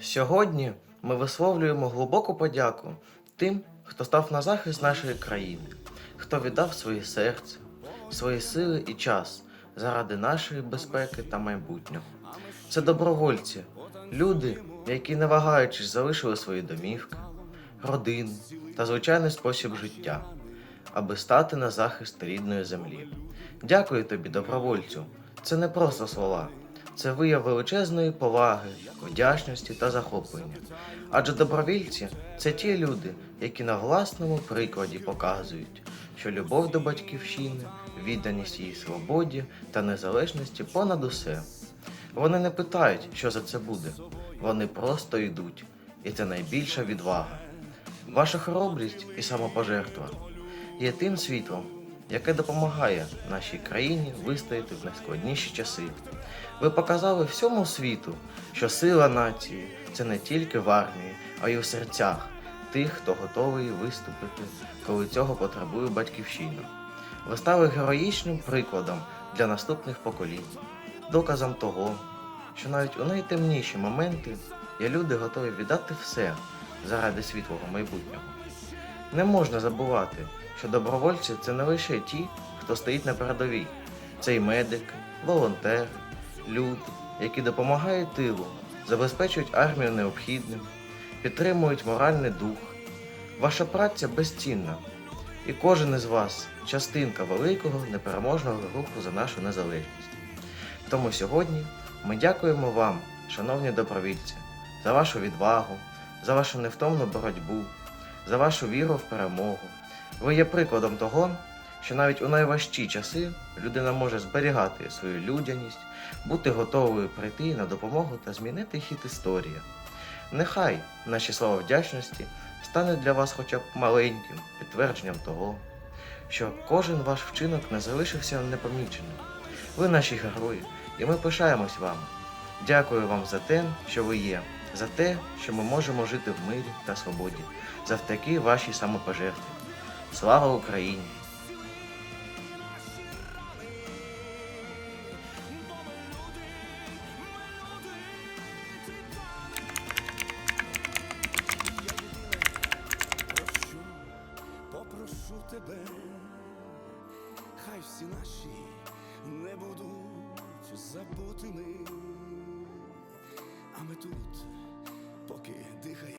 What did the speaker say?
Сьогодні ми висловлюємо глибоку подяку тим, хто став на захист нашої країни, хто віддав своє серце, свої сили і час заради нашої безпеки та майбутнього. Це добровольці, люди, які не вагаючись залишили свої домівки, родини та звичайний спосіб життя, аби стати на захист рідної землі. Дякую тобі, добровольцю. Це не просто слова, це вияв величезної поваги, вдячності та захоплення. Адже добровільці це ті люди, які на власному прикладі показують, що любов до батьківщини, відданість її свободі та незалежності понад усе. Вони не питають, що за це буде. Вони просто йдуть, і це найбільша відвага. Ваша хоробрість і самопожертва є тим світлом, яке допомагає нашій країні вистояти в найскладніші часи. Ви показали всьому світу, що сила нації це не тільки в армії, а й у серцях тих, хто готовий виступити, коли цього потребує батьківщина. Ви стали героїчним прикладом для наступних поколінь, доказом того, що навіть у найтемніші моменти є люди готові віддати все заради світлого майбутнього. Не можна забувати, що добровольці це не лише ті, хто стоїть на передовій, це й медики, волонтери, люди, які допомагають тилу, забезпечують армію необхідним, підтримують моральний дух. Ваша праця безцінна, і кожен із вас частинка великого непереможного руху за нашу незалежність. Тому сьогодні ми дякуємо вам, шановні добровільці, за вашу відвагу, за вашу невтомну боротьбу, за вашу віру в перемогу. Ви є прикладом того, що навіть у найважчі часи людина може зберігати свою людяність, бути готовою прийти на допомогу та змінити хід історії. Нехай наші слова вдячності стане для вас хоча б маленьким підтвердженням того, що кожен ваш вчинок не залишився непоміченим. Ви наші герої, і ми пишаємось вами. Дякую вам за те, що ви є, за те, що ми можемо жити в мирі та свободі, завдяки вашій самопожертві. Слава Україні! Прошу тебе, хай всі наші не будуть забутими саме тут, поки дихає.